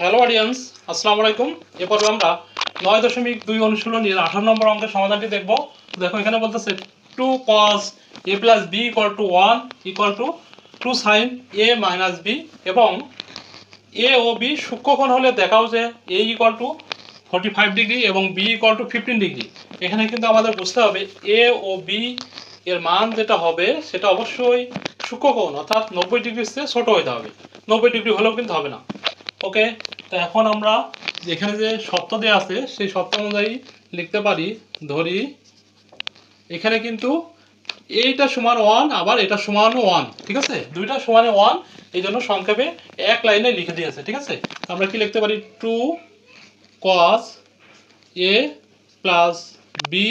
Hello audience আসসালামু আলাইকুম এ আমরা নয় দশমিক দুই অনুশীলনীর আঠারো নম্বর অঙ্কের সমাধানটি দেখব। দেখো, এখানে বলতেছে two cos A plus B equal to one equal to two sine A minus B এবং এ ও বি সূক্ষ্মকোণ হলে দেখাও যে A equal to forty five degree এবং B equal to fifteen degree এখানে কিন্তু আমাদের বুঝতে হবে এ ও বি এর মান যেটা হবে, সেটা অবশ্যই সূক্ষ্মকোণ, অর্থাৎ নব্বই ডিগ্রির চেয়ে ছোটো হতে হবে। নব্বই ডিগ্রি হলেও কিন্তু হবে না। ওকে তো এখন আমরা যেখানে যে শর্ত দেওয়া আছে, সেই শর্ত অনুযায়ী লিখতে পারি, ধরি, এখানে কিন্তু এইটা সমান ওয়ান আবার এটা সমান ওয়ান ঠিক আছে? দুইটা সমানে ওয়ান এই জন্য সংক্ষেপে এক লাইনে লিখে দিয়েছে, ঠিক আছে? আমরা কি লিখতে পারি? Two cos A plus B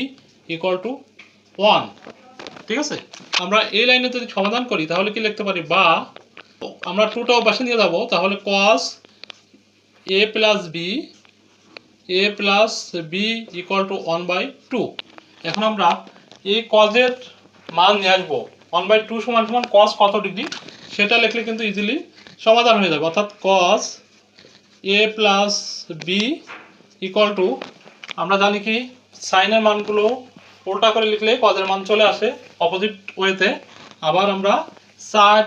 equal to one ঠিক আছে? আমরা এই লাইনে যদি সমাধান করি, তাহলে কি লিখতে পারি? বা আমরা টুটাও পাশে নিয়ে যাব, তাহলে cos A plus B A plus B equal to one by two এখন আমরা এই কজের মান নিয়ে আসব। ওয়ান বাই টু সমান সমান কস কত ডিগ্রি? সেটা লিখলে কিন্তু ইজিলি সমাধান হয়ে যাবে। অর্থাৎ cos A plus B equal to আমরা জানি কি সাইনের মানগুলো উল্টা করে লিখলে কজের মান চলে আসে অপোজিট ওয়েতে আবার আমরা চার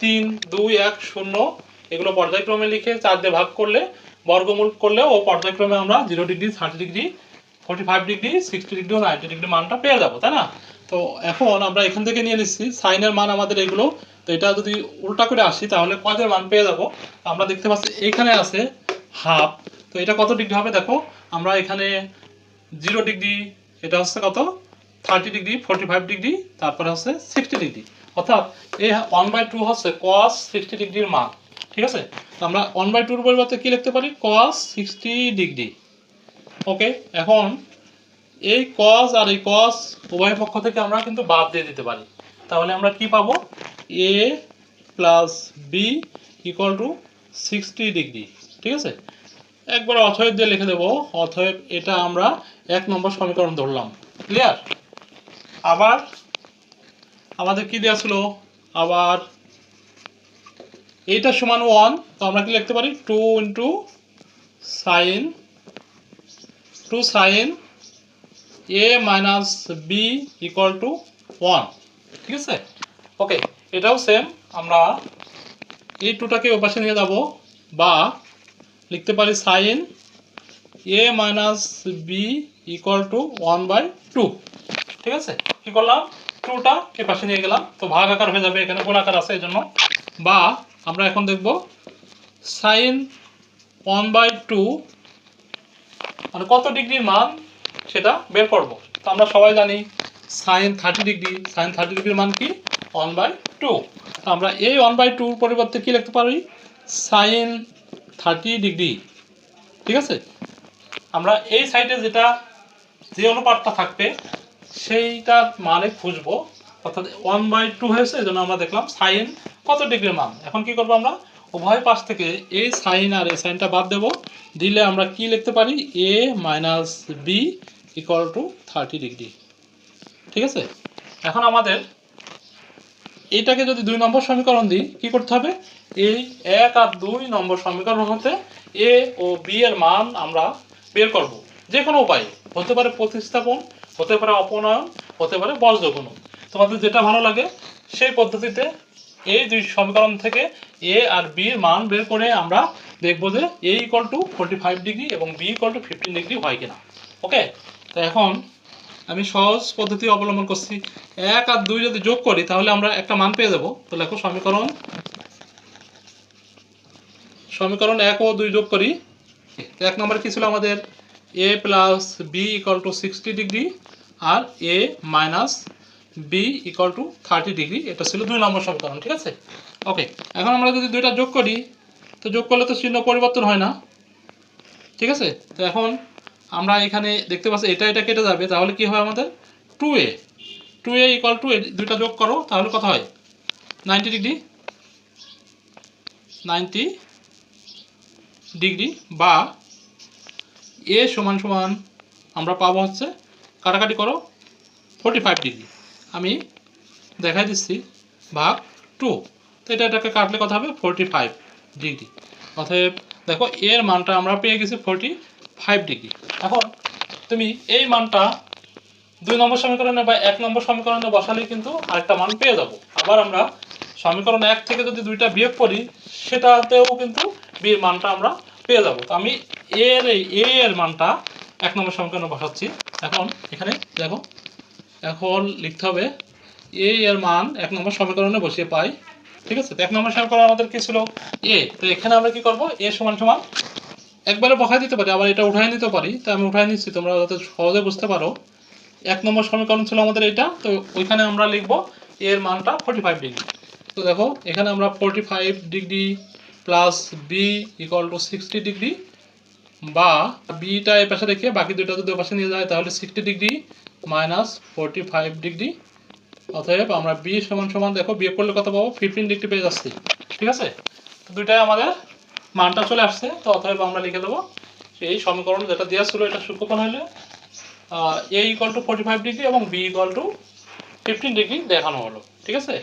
তিন, দুই, এক, শূন্য এগুলো পর্যায়ক্রমে লিখে চার দিয়ে ভাগ করলে, বর্গমূল করলে ও পর্যায়ক্রমে আমরা zero degree thirty degree forty five degree sixty degree ও নাইনটি ডিগ্রি মানটা পেয়ে যাব, তাই না? তো এখন আমরা এখান থেকে নিয়ে নিচ্ছি সাইনের মান আমাদের এগুলো, তো এটা যদি উল্টা করে আসি তাহলে কজের মান পেয়ে যাব? আমরা দেখতে পাচ্ছি এখানে আছে হাফ তো এটা কত ডিগ্রি হবে দেখো? আমরা এখানে জিরো ডিগ্রি এটা হচ্ছে কত? Thirty degree forty five degree তারপরে হচ্ছে সিক্সটি ডিগ্রি অর্থাৎ এই ওয়ান বাই টু হচ্ছে কস সিক্সটি ডিগ্রির মান। ঠিক আছে? তো আমরা ওয়ান বাই টুর পরিবর্তে কী লিখতে পারি? কস সিক্সটি ডিগ্রি ওকে এখন এই কস আর এই কস উভয় পক্ষ থেকে আমরা কিন্তু বাদ দিয়ে দিতে পারি। তাহলে আমরা কি পাবো? A plus B equal to sixty degree ঠিক আছে? একবার অথয়েব দিয়ে লিখে দেবো। অথয়েব, এটা আমরা এক নম্বর সমীকরণ ধরলাম। ক্লিয়ার আবার আমাদের কি দেওয়া ছিল? আবার এইটা সমান ওয়ান তো আমরা কি লিখতে পারি? Two into sine two sine A minus B equal to one ঠিক আছে? ওকে এটাও সেম আমরা এই টুটাকে ওপাশে নিয়ে যাব, বা লিখতে পারি sine A minus B equal to one by two ঠিক আছে? কি করলাম? টুটা এ পাশে নিয়ে গেলাম, তো ভাগ আকার হয়ে যাবে, এখানে গোল আকার আছে এই জন্য বা আমরা এখন দেখব সাইন ওয়ান বাই টু মানে কত ডিগ্রির মান সেটা বের করব। তো আমরা সবাই জানি sine thirty degree sine thirty ডিগ্রির মান কি? ওয়ান বাই টু তো আমরা এই ওয়ান বাই টুর পরিবর্তে কী লিখতে পারি? Sine thirty degree. ঠিক আছে? আমরা এই সাইডে যেটা, যে অনুপাতটা থাকবে, সেইটার মানে খুঁজবো। অর্থাৎ ওয়ান বাই টু হয়েছে, এই জন্য আমরা দেখলাম সাইন কত ডিগ্রির মান? এখন কি করব আমরা? উভয় পাশ থেকে এই সাইন আর এই সাইনটা বাদ দেব। দিলে আমরা কি লিখতে পারি? A minus B equal to thirty degree ঠিক আছে? এখন আমাদের এটাকে যদি দুই নম্বর সমীকরণ দিই, কি করতে হবে? এই এক আর দুই নম্বর সমীকরণ হতে এ ও বি এর মান আমরা বের করব। যে কোনো উপায়ে। হতে পারে প্রতিস্থাপন, হতে পারে অপনয়ন, হতে পারে বজ্রগুণ তোমাদের যেটা ভালো লাগে, সেই পদ্ধতিতে এই দুই সমীকরণ থেকে এ আর বি এর মান বের করে আমরা দেখব যে A equal to forty five degree এবং B equal to fifteen degree হয় কিনা। ওকে তো এখন আমি সহজ পদ্ধতি অবলম্বন করছি। এক আর দুই যদি যোগ করি, তাহলে আমরা একটা মান পেয়ে যাব। তো লেখো সমীকরণ। সমীকরণ এক ও দুই যোগ করি। এক নম্বরে কি ছিল আমাদের? A plus B equal to sixty degree R A minus B equal to thirty degree এটা ছিল দুই নম্বর সমীকরণ, ঠিক আছে? ওকে এখন আমরা যদি দুইটা যোগ করি, তো যোগ করলে তো চিহ্ন পরিবর্তন হয় না, ঠিক আছে? তো এখন আমরা এখানে দেখতে পাচ্ছি এটা এটা কেটে যাবে, তাহলে কি হয় আমাদের? Two A two A equal to দুইটা যোগ করো, তাহলে কত হয়? নাইনটি ডিগ্রি নাইনটি ডিগ্রি বা এ সমান সমান আমরা পাবো হচ্ছে, কাটাকাটি করো ফোর্টি ফাইভ ডিগ্রি আমি দেখাই দিচ্ছি ভাগ টু তো এটা এটাকে কাটলে কথা হবে? ফোর্টি ফাইভ ডিগ্রি অতএব দেখো, এর মানটা আমরা পেয়ে গেছি ফোরটি ফাইভ ডিগ্রি এখন তুমি এই মানটা দুই নম্বর সমীকরণে বা এক নম্বর সমীকরণে বসালেই কিন্তু আরেকটা মান পেয়ে যাব। আবার আমরা সমীকরণ এক থেকে যদি দুইটা বিয়োগ করি, সেটাতেও কিন্তু বি এর মানটা আমরা পেয়ে যাব। তো আমি এর এই এর মানটা এক নম্বর সমীকরণে বসাচ্ছি। এখন এখানে দেখো এখন লিখতে হবে এ এর মান এক নম্বর সমীকরণে বসিয়ে পাই। ঠিক আছে? তো এক নম্বর সমীকরণ আমাদের কি ছিল? এ তো এখানে আমরা কি করব? এ সমান সমান একবারে বসাই দিতে পারি, আবার এটা উঠাই নিতে পারি। তো আমি উঠাই নিচ্ছি, তোমরা যাতে সহজে বুঝতে পারো। এক নম্বর সমীকরণ ছিল আমাদের এটা, তো ওইখানে আমরা লিখব এর মানটা ফোর্টি ফাইভ ডিগ্রি তো দেখো, এখানে আমরা forty five degree plus B equal to sixty degree বা বিটা এ পাশে রেখে বাকি দুটো যদি ওপাশে নিয়ে যায়, তাহলে sixty degree minus forty five degree অতএব আমরা বি সমান সমান দেখো, বিয়োগ করলে কত পাবো? ফিফটিন ডিগ্রি পেয়ে যাচ্ছি। ঠিক আছে? দুইটাই আমাদের মানটা চলে আসছে। তো অতএব আমরা লিখে দেবো, এই সমীকরণ যেটা দেওয়া ছিল, এটা সূক্ষ্মকোণ হলে A equal to forty five degree এবং B equal to fifteen degree দেখানো হলো। ঠিক আছে?